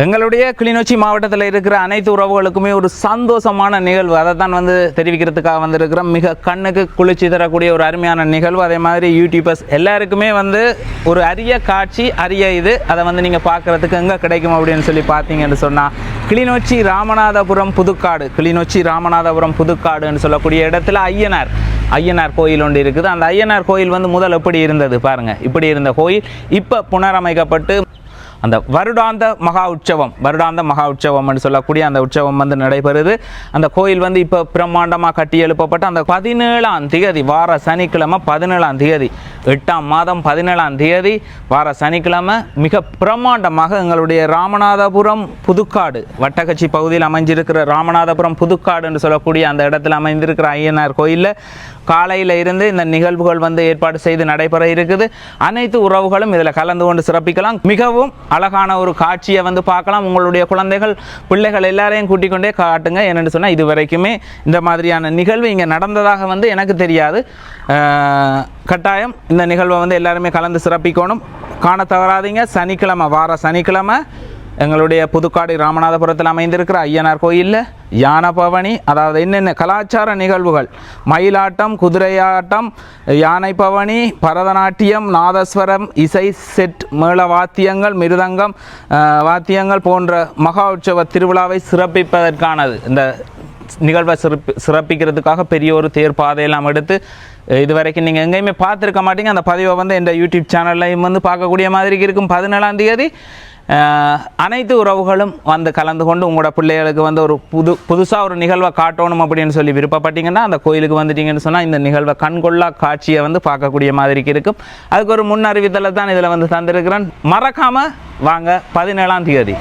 எங்களுடைய கிளிநொச்சி மாவட்டத்தில் இருக்கிற அனைத்து உறவுகளுக்குமே ஒரு சந்தோஷமான நிகழ்வு. அதை தான் வந்து தெரிவிக்கிறதுக்காக வந்திருக்கிறோம். மிக கண்ணுக்கு குளிர்ச்சி தரக்கூடிய ஒரு அருமையான நிகழ்வு. அதே மாதிரி யூடியூபர்ஸ் எல்லாருக்குமே வந்து ஒரு அரிய காட்சி அரிய இது. அதை வந்து நீங்கள் பார்க்குறதுக்கு எங்கே கிடைக்கும் அப்படின்னு சொல்லி பார்த்தீங்கன்னு சொன்னால் கிளிநொச்சி ராமநாதபுரம் புதுக்காடு. கிளிநொச்சி ராமநாதபுரம் புதுக்காடுன்னு சொல்லக்கூடிய இடத்துல ஐயனார் ஐயனார் கோயில் ஒன்று இருக்குது. அந்த ஐயனார் கோயில் வந்து முதல் எப்படி இருந்தது பாருங்கள் இப்படி இருந்த கோயில் இப்போ புனரமைக்கப்பட்டு அந்த வருடாந்த மகா உற்சவம் வருடாந்த மகா உற்சவம்னு சொல்லக்கூடிய அந்த உற்சவம் வந்து நடைபெறுது. அந்த கோயில் வந்து இப்போ பிரம்மாண்டமாக கட்டி எழுப்பப்பட்டு அந்த பதினேழாம் திகதி வார சனிக்கிழமை பதினேழாம் திகதி. எட்டாம் மாதம் பதினேழாம் தேதி வார சனிக்கிழமை மிக பிரம்மாண்டமாக எங்களுடைய ராமநாதபுரம் புதுக்காடு வட்டக்கச்சி பகுதியில் அமைஞ்சிருக்கிற ராமநாதபுரம் புதுக்காடு என்று சொல்லக்கூடிய அந்த இடத்துல அமைந்திருக்கிற ஐயனார் கோயிலில் காலையில் இருந்து இந்த நிகழ்வுகள் வந்து ஏற்பாடு செய்து நடைபெற இருக்குது. அனைத்து உறவுகளும் இதில் கலந்து கொண்டு சிறப்பிக்கலாம். மிகவும் அழகான ஒரு காட்சியை வந்து பார்க்கலாம். உங்களுடைய குழந்தைகள் பிள்ளைகள் எல்லாரையும் கூட்டிக் கொண்டே காட்டுங்க. என்னென்னு சொன்னால் இது வரைக்குமே இந்த மாதிரியான நிகழ்வு இங்கே நடந்ததாக வந்து எனக்கு தெரியாது. கட்டாயம் இந்த நிகழ்வை வந்து எல்லாருமே கலந்து சிறப்பிக்கணும். காண தவறாதீங்க. சனிக்கிழமை வார சனிக்கிழமை எங்களுடைய புதுக்காடு ராமநாதபுரத்தில் அமைந்திருக்கிற ஐயனார் கோயிலில் யானை பவனி அதாவது என்னென்ன கலாச்சார நிகழ்வுகள்? மயிலாட்டம் குதிரையாட்டம் யானை பவனி பரதநாட்டியம் நாதஸ்வரம் இசை செட் மேள வாத்தியங்கள் மிருதங்கம் வாத்தியங்கள் போன்ற மகா உற்சவ திருவிழாவை சிறப்பிப்பதற்கானது. இந்த நிகழ்வை சிறப்பி சிறப்பிக்கிறதுக்காக பெரிய ஒரு தேர் பாதையெல்லாம் எடுத்து இது வரைக்கும் நீங்கள் எங்கேயுமே பார்த்துருக்க மாட்டீங்க. அந்த பதிவை வந்து இந்த யூடியூப் சேனல்லையும் வந்து பார்க்கக்கூடிய மாதிரி இருக்கும். பதினேழாம் தேதி அனைத்து உறவுகளும் வந்து கலந்து கொண்டு உங்களோட பிள்ளைகளுக்கு வந்து ஒரு புது புதுசாக ஒரு நிகழ்வை காட்டணும் அப்படின்னு சொல்லி விருப்பப்பட்டீங்கன்னா அந்த கோயிலுக்கு வந்துட்டீங்கன்னு சொன்னால் இந்த நிகழ்வை கண்கொள்ளா காட்சியை வந்து பார்க்கக்கூடிய மாதிரி இருக்கும். அதுக்கு ஒரு முன் அறிவித்தலை தான் இதில் வந்து தந்திருக்கிறேன். மறக்காமல் வாங்க பதினேழாம் தேதி.